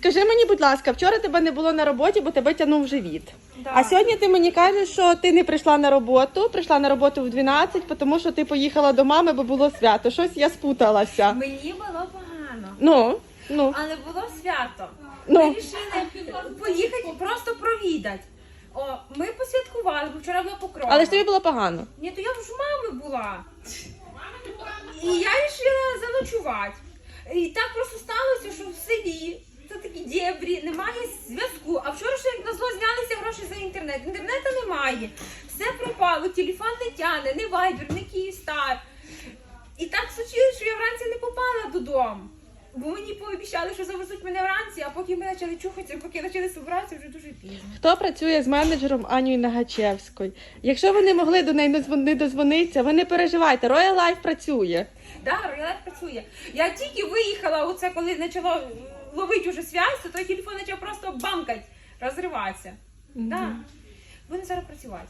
Скажи мені, будь ласка, вчора тебе не було на роботі, бо тебе тягнув живіт. Да. А сьогодні ти мені кажеш, що ти не прийшла на роботу, прийшла на роботу в 12, тому що ти поїхала до мами, бо було свято. Щось я спуталася. Мені було погано, Ну, ну, але було свято. Ну. Ми вирішили поїхати просто провідати. О, ми посвяткували, бо вчора була покрова. але ж тобі було погано. Ні, то я ж у мами була. І я вирішила заночувати. І так просто сталося, що немає зв'язку. А вчора ще як назло знялися гроші за інтернет. Інтернету немає. Все пропало, телефон не тяне, не вайбер, не Київстар. І так случилось, що я вранці не попала додому. Бо мені пообіцяли, що завезуть мене вранці, а поки ми почали чухатися, поки почали збиратися, вже дуже пізно. Хто працює з менеджером Анією Нагачевською? Якщо ви не могли до неї не дозвонитися, ви не переживайте. Royal Life працює. Да, роялет працює. Я тільки виїхала, оце коли почало ловити уже связь, то той телефон почав просто бамкать, розриватися. Да. Вони зараз працювати.